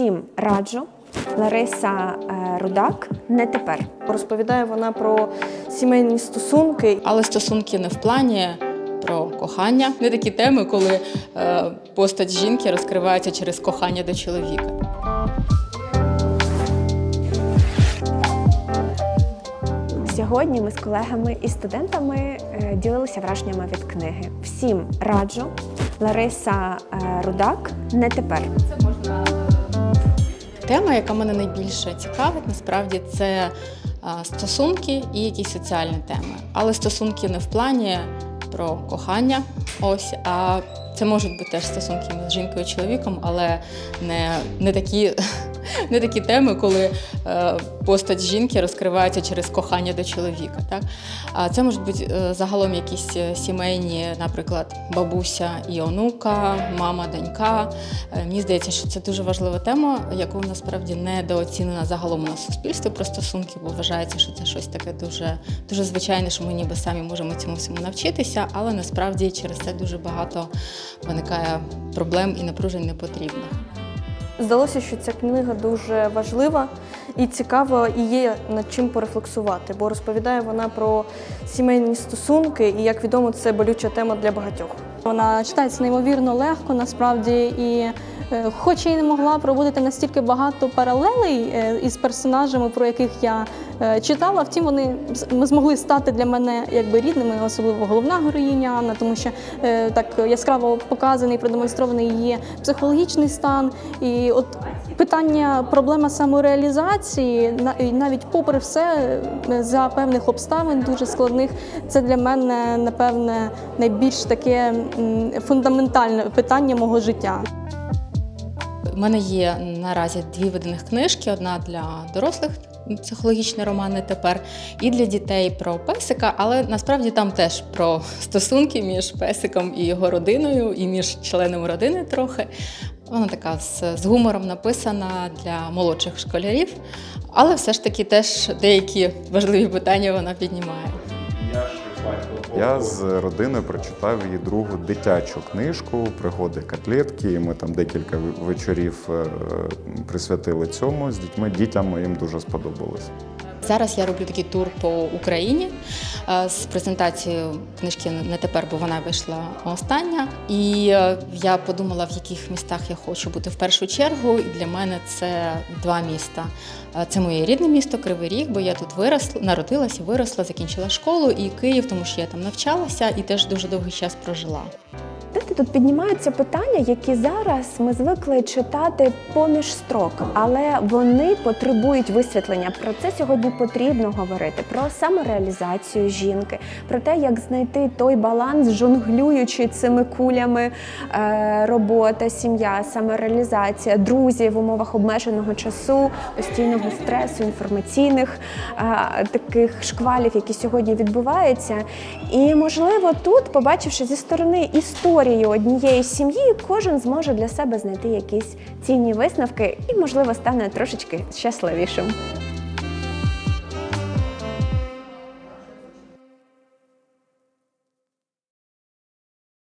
Всім раджу. Лариса е, Рудак не тепер. Розповідає вона про сімейні стосунки. Але стосунки не в плані про кохання, не такі теми, коли е, постать жінки розкривається через кохання до чоловіка. Сьогодні ми з колегами і студентами е, ділилися враженнями від книги. Всім раджу. Лариса е, Рудак не тепер. Тема, яка мене найбільше цікавить, насправді це стосунки і якісь соціальні теми. Але стосунки не в плані про кохання, ось, а це можуть бути теж стосунки між жінкою і чоловіком, але не, не, такі, не такі теми, коли е, постать жінки розкривається через кохання до чоловіка. Так? А це можуть бути е, загалом якісь е, сімейні, наприклад, бабуся і онука, мама, донька. Мені здається, що це дуже важлива тема, яку насправді недооцінена загалом на суспільстві про стосунки, бо вважається, що це щось таке дуже, дуже звичайне, що ми ніби самі можемо цьому всьому навчитися, але насправді через це дуже багато виникає проблем і напружень непотрібних. Здалося, що ця книга дуже важлива і цікава, і є над чим порефлексувати, бо розповідає вона про сімейні стосунки, і як відомо, це болюча тема для багатьох. Вона читається неймовірно легко, насправді, і хоч я й не могла проводити настільки багато паралелей е, із персонажами, про яких я е, читала, втім вони ми змогли стати для мене якби рідними, особливо головна героїня Анна, тому що е, так яскраво показаний, продемонстрований її психологічний стан. І от питання, проблема самореалізації, на- навіть попри все, е, за певних обставин дуже складних, це для мене напевне найбільш таке фундаментальне питання мого життя. У мене є наразі дві виданих книжки: одна для дорослих. Психологічний роман не тепер, і для дітей про песика, але насправді там теж про стосунки між песиком і його родиною, і між членами родини трохи. Вона така з, з гумором написана для молодших школярів, але все ж таки теж деякі важливі питання вона піднімає. Я з родиною прочитав її другу дитячу книжку Пригоди котлетки. І Ми там декілька вечорів е, присвятили цьому з дітьми. Дітям моїм дуже сподобалось. Зараз я роблю такий тур по Україні е, з презентацією книжки не тепер, бо вона вийшла остання. І е, я подумала, в яких містах я хочу бути в першу чергу. І для мене це два міста. Е, Це моє рідне місто Кривий Ріг, бо я тут виросла, народилася, виросла, закінчила школу, і Київ, тому що я там навчалася і теж дуже довгий час прожила. Знаєте, тут піднімаються питання, які зараз ми звикли читати поміж строк, але вони потребують висвітлення. Про це сьогодні потрібно говорити: про самореалізацію жінки, про те, як знайти той баланс, жонглюючи цими кулями е, робота, сім'я, самореалізація, друзі в умовах обмеженого часу, постійного стресу, інформаційних е, таких шквалів, які сьогодні відбуваються. І можливо, тут, побачивши зі сторони історію однієї сім'ї, кожен зможе для себе знайти якісь цінні висновки і, можливо, стане трошечки щасливішим.